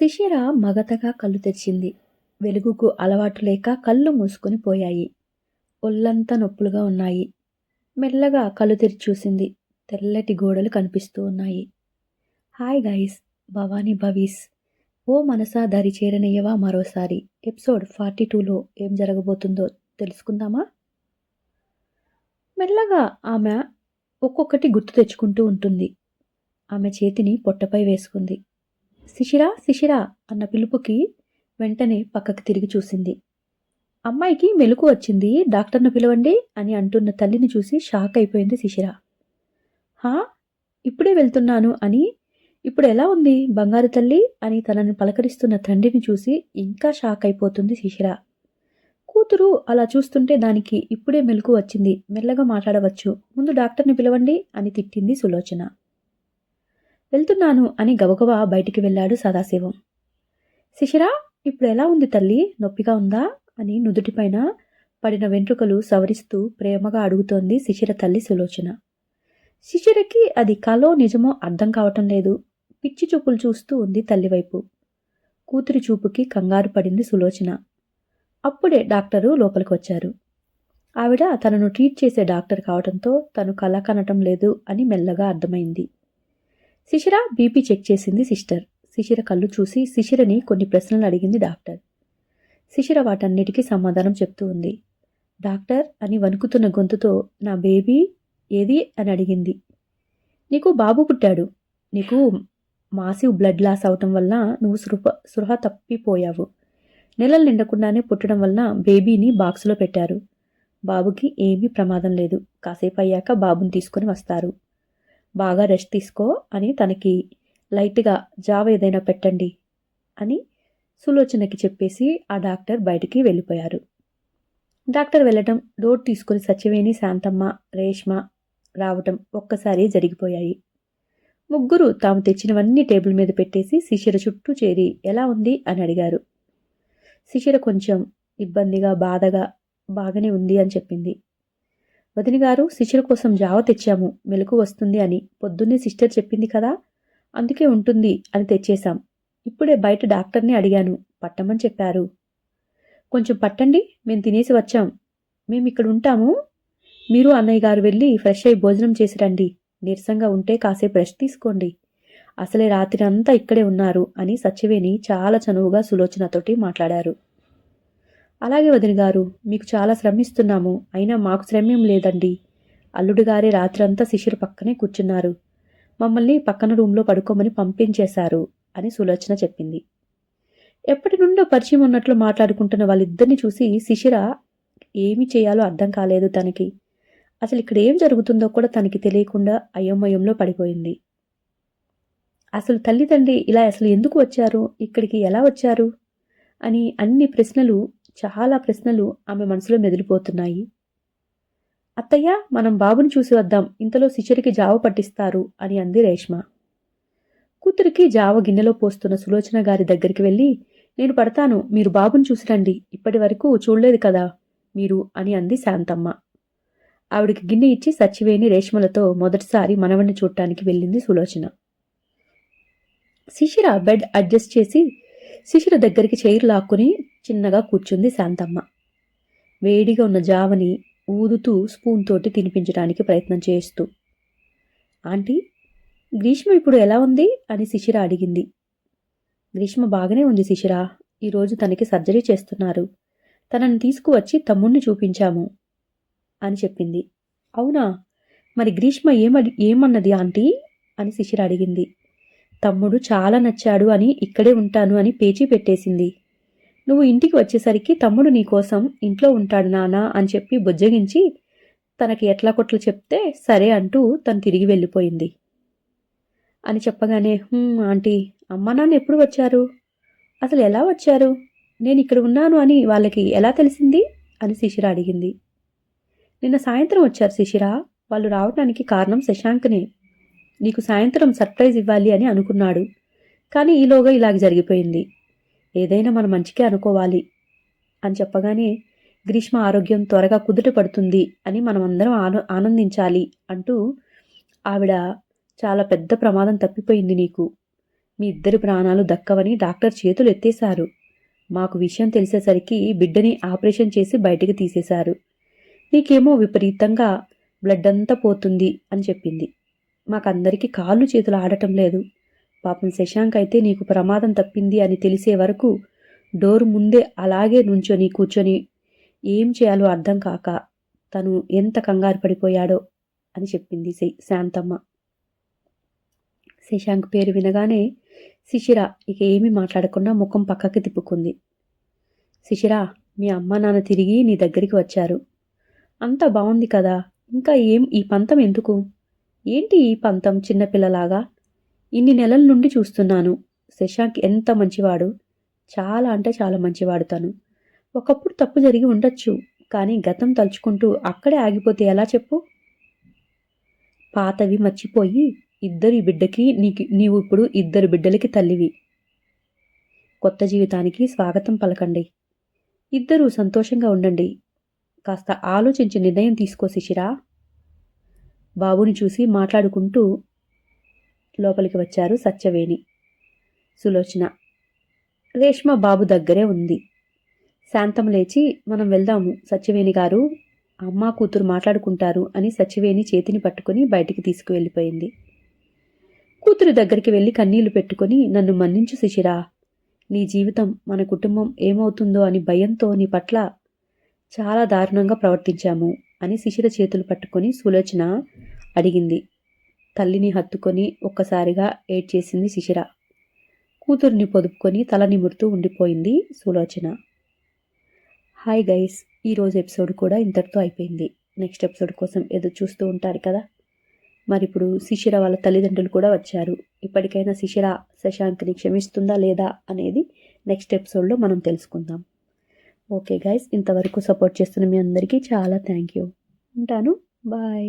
శిశిర మగతగా కళ్ళు తెరిచింది. వెలుగుకు అలవాటు లేక కళ్ళు మూసుకొని పోయాయి. ఒళ్ళంతా నొప్పులుగా ఉన్నాయి. మెల్లగా కళ్ళు తెరిచి చూసింది. తెల్లటి గోడలు కనిపిస్తూ ఉన్నాయి. హాయ్ గైస్ భవానీ భవీస్. ఓ మనసా దరి చేరనయ్యవా మరోసారి? ఎపిసోడ్ ఫార్టీ టూలో ఏం జరగబోతుందో తెలుసుకుందామా? మెల్లగా ఆమె ఒక్కొక్కటి గుర్తు తెచ్చుకుంటూ ఉంటుంది. ఆమె చేతిని పొట్టపై వేసుకుంది. శిశిరా శిశిరా అన్న పిలుపుకి వెంటనే పక్కకు తిరిగి చూసింది. అమ్మాయికి మెలకు వచ్చింది డాక్టర్ను పిలవండి అని అంటున్న తల్లిని చూసి షాక్ అయిపోయింది శిశిర హా ఇప్పుడే వెళ్తున్నాను అని ఇప్పుడు ఎలా ఉంది బంగారు తల్లి అని తనని పలకరిస్తున్న తండ్రిని చూసి ఇంకా షాక్ అయిపోతుంది శిశిర కూతురు అలా చూస్తుంటే దానికి ఇప్పుడే మెలకు వచ్చింది మెల్లగా మాట్లాడవచ్చు ముందు డాక్టర్ని పిలవండి అని తిట్టింది సులోచన. వెళ్తున్నాను అని గబగబా బయటికి వెళ్ళాడు సదాశివం. శిశిరా ఇప్పుడు ఎలా ఉంది తల్లి? నొప్పిగా ఉందా? అని నుదుటిపైన పడిన వెంట్రుకలు సవరిస్తూ ప్రేమగా అడుగుతోంది శిశిర తల్లి సులోచన. శిశిరకి అది కలో నిజమో అర్థం కావటం లేదు. పిచ్చి చూపులు చూస్తూ ఉంది తల్లివైపు. కూతురి చూపుకి కంగారు పడింది సులోచన. అప్పుడే డాక్టరు లోపలికి వచ్చారు ఆవిడ తనను ట్రీట్ చేసే డాక్టర్ కావడంతో తను కళ కనటం లేదు అని మెల్లగా అర్థమైంది. శిశిర బీపీ చెక్ చేసింది సిస్టర్ శిశిర కళ్ళు చూసి శిశిరని కొన్ని ప్రశ్నలు అడిగింది డాక్టర్. శిశిర వాటన్నిటికీ సమాధానం చెప్తూ ఉంది. డాక్టర్ అని వణుకుతున్న గొంతుతో నా బేబీ ఏది అని అడిగింది. నీకు బాబు పుట్టాడు. నీకు మాసివ్ బ్లడ్ లాస్ అవటం వల్ల నువ్వు సృహ సృహ తప్పిపోయావు. నెలలు నిండకుండానే పుట్టడం వల్ల బేబీని బాక్సులో పెట్టారు. బాబుకి ఏమీ ప్రమాదం లేదు. కాసేపు అయ్యాక బాబుని తీసుకొని వస్తారు. బాగా రెస్ట్ తీసుకో అని తనకి లైట్గా జావ ఏదైనా పెట్టండి అని సులోచనకి చెప్పేసి ఆ డాక్టర్ బయటికి వెళ్ళిపోయారు. డాక్టర్ వెళ్ళటం డోర్ తీసుకుని సత్యవేణి శాంతమ్మ రేష్మ రావటం ఒక్కసారి జరిగిపోయాయి. ముగ్గురు తాము తెచ్చినవన్నీ టేబుల్ మీద పెట్టేసి శిశిర చుట్టూ చేరి ఎలా ఉంది? అని అడిగారు. శిశిర కొంచెం ఇబ్బందిగా బాధగా బాగానే ఉంది అని చెప్పింది. వదిన గారు శిష్యుల కోసం జావ తెచ్చాము మెలకు వస్తుంది అని. పొద్దున్నే సిస్టర్ చెప్పింది కదా? అందుకే ఉంటుంది అని తెచ్చేశాం. ఇప్పుడే బయట డాక్టర్ని అడిగాను. పట్టమని చెప్పారు. కొంచెం పట్టండి మేము తినేసి వచ్చాం. మేము ఇక్కడ ఉంటాము. మీరు అన్నయ్య గారు వెళ్ళి ఫ్రెష్ అయి భోజనం చేసి రండి. నీరసంగా ఉంటే కాసేపు రెస్ట్ తీసుకోండి. అసలే రాత్రి అంతా ఇక్కడే ఉన్నారు అని సత్యవేణి చాలా చనువుగా సులోచనతోటి మాట్లాడారు. అలాగే వదిన గారు మీకు చాలా శ్రమిస్తున్నాము. అయినా మాకు శ్రమేం లేదండి. అల్లుడు గారే రాత్రంతా శిష్యుడు పక్కనే కూర్చున్నారు. మమ్మల్ని పక్కన రూమ్లో పడుకోమని పంపించేశారు అని సులోచన చెప్పింది. ఎప్పటి నుండో పరిచయం ఉన్నట్లు మాట్లాడుకుంటున్న వాళ్ళిద్దరిని చూసి శిశిర ఏమి చేయాలో అర్థం కాలేదు తనకి. అసలు ఇక్కడ ఏం జరుగుతుందో కూడా తనకి తెలియకుండా అయోమయంలో పడిపోయింది. అసలు తల్లిదండ్రి ఇలా అసలు ఎందుకు వచ్చారు? ఇక్కడికి ఎలా వచ్చారు? అని అన్ని ప్రశ్నలు చాలా ప్రశ్నలు ఆమె మనసులో మెదిలిపోతున్నాయి. అత్తయ్య మనం బాబుని చూసి వద్దాం. ఇంతలో శిశురికి జావ పట్టిస్తారు అని అంది రేష్మ. కూతురికి జావ గిన్నెలో పోస్తున్న సులోచన గారి దగ్గరికి వెళ్ళి నేను పడతాను మీరు బాబుని చూసి రండి. ఇప్పటి వరకు చూడలేదు కదా మీరు అని అంది శాంతమ్మ. ఆవిడికి గిన్నె ఇచ్చి సచ్చివేణి రేష్మలతో మొదటిసారి మనవణ్ణి చూడటానికి వెళ్ళింది సులోచన. శిశిర బెడ్ అడ్జస్ట్ చేసి శిశిర దగ్గరికి చైర్ లాక్కుని చిన్నగా కూర్చుంది శాంతమ్మ. వేడిగా ఉన్న జావని ఊదుతూ స్పూన్ తోటి తినిపించడానికి ప్రయత్నం చేస్తూ. ఆంటీ గ్రీష్మ ఇప్పుడు ఎలా ఉంది? అని శిశిర అడిగింది. గ్రీష్మ బాగానే ఉంది శిశిర. ఈరోజు తనకి సర్జరీ చేస్తున్నారు. తనని తీసుకువచ్చి తమ్ముణ్ణి చూపించాము అని చెప్పింది. అవునా? మరి గ్రీష్మ ఏమడి ఏమన్నది ఆంటీ? అని శిశిర అడిగింది. తమ్ముడు చాలా నచ్చాడు అని ఇక్కడే ఉంటాను అని పేచీ పెట్టేసింది. నువ్వు ఇంటికి వచ్చేసరికి తమ్ముడు నీకోసం ఇంట్లో ఉంటాడు నానా అని చెప్పి బుజ్జగించి తనకి ఎట్లా కొట్లు చెప్తే సరే అంటూ తను తిరిగి వెళ్ళిపోయింది. అని చెప్పగానే ఆంటీ అమ్మ నాన్న ఎప్పుడు వచ్చారు? అసలు ఎలా వచ్చారు? నేను ఇక్కడ ఉన్నాను అని వాళ్ళకి ఎలా తెలిసింది? అని శిశిర అడిగింది. నిన్న సాయంత్రం వచ్చారు శిశిర. వాళ్ళు రావడానికి కారణం శశాంక్నే. నీకు సాయంత్రం సర్ప్రైజ్ ఇవ్వాలి అని అనుకున్నాడు. కానీ ఈలోగా ఇలాగ జరిగిపోయింది. ఏదైనా మన మంచికే అనుకోవాలి అని చెప్పగానే గ్రీష్మ ఆరోగ్యం త్వరగా కుదుట పడుతుంది అని మనమందరం ఆన ఆనందించాలి అంటూ ఆవిడ చాలా పెద్ద ప్రమాదం తప్పిపోయింది నీకు. మీ ఇద్దరి ప్రాణాలు దక్కవని డాక్టర్ చేతులు ఎత్తేశారు. మాకు విషయం తెలిసేసరికి బిడ్డని ఆపరేషన్ చేసి బయటికి తీసేశారు. నీకేమో విపరీతంగా బ్లడ్ అంతా పోతుంది అని చెప్పింది. మాకందరికీ కాళ్ళు చేతులు ఆడటం లేదు. పాపం శశాంక్ అయితే నీకు ప్రమాదం తప్పింది అని తెలిసే వరకు డోర్ ముందే అలాగే నుంచొని కూర్చొని ఏం చేయాలో అర్థం కాక తను ఎంత కంగారు పడిపోయాడో అని చెప్పింది శాంతమ్మ. శశాంక్ పేరు వినగానే శిశిర ఇక ఏమీ మాట్లాడకుండా ముఖం పక్కకి తిప్పుకుంది. శిశిర మీ అమ్మ నాన్న తిరిగి నీ దగ్గరికి వచ్చారు. అంతా బాగుంది కదా ఇంకా ఏం ఈ పంతం ఎందుకు? ఏంటి ఈ పంతం చిన్నపిల్లలాగా ఇన్ని నెలల నుండి చూస్తున్నాను. శశాంక్ ఎంత మంచివాడు? చాలా అంటే చాలా మంచివాడు తను. ఒకప్పుడు తప్పు జరిగి ఉండొచ్చు కానీ గతం తలుచుకుంటూ అక్కడే ఆగిపోతే ఎలా చెప్పు? పాతవి మర్చిపోయి ఇద్దరి బిడ్డకి నీకు నీవు ఇప్పుడు ఇద్దరు బిడ్డలకి తల్లివి. కొత్త జీవితానికి స్వాగతం పలకండి. ఇద్దరూ సంతోషంగా ఉండండి. కాస్త ఆలోచించి నిర్ణయం తీసుకో శిశిరా. బాబుని చూసి మాట్లాడుకుంటూ లోపలికి వచ్చారు సత్యవేణి. సులోచన రేష్మ బాబు దగ్గరే ఉంది. శాంతం లేచి మనం వెళ్దాము సత్యవేణి గారు అమ్మ కూతురు మాట్లాడుకుంటారు అని సత్యవేణి చేతిని పట్టుకొని బయటికి తీసుకువెళ్ళిపోయింది. కూతురు దగ్గరికి వెళ్ళి కన్నీళ్ళు పెట్టుకొని నన్ను మన్నించు శిశిరా నీ జీవితం మన కుటుంబం ఏమవుతుందో అని భయంతో నీ పట్ల చాలా దారుణంగా ప్రవర్తించాము. అని శిశిర చేతులు పట్టుకొని సులోచన అడిగింది. తల్లిని హత్తుకొని ఒక్కసారిగా ఏడ్చేసింది శిశిర. కూతుర్ని పొదుపుకొని తల నిమురుతూ ఉండిపోయింది సులోచన. హాయ్ గైస్ ఈరోజు ఎపిసోడ్ కూడా ఇంతటితో అయిపోయింది. నెక్స్ట్ ఎపిసోడ్ కోసం ఎదురు చూస్తూ ఉంటారు కదా? మరి ఇప్పుడు శిశిర వాళ్ళ తల్లిదండ్రులు కూడా వచ్చారు. ఇప్పటికైనా శిశిర శశాంక్ని క్షమిస్తుందా లేదా అనేది నెక్స్ట్ ఎపిసోడ్లో మనం తెలుసుకుందాం. ఓకే గైస్ ఇంతవరకు సపోర్ట్ చేస్తున్న మీ అందరికీ చాలా థ్యాంక్ యూ ఉంటాను. బాయ్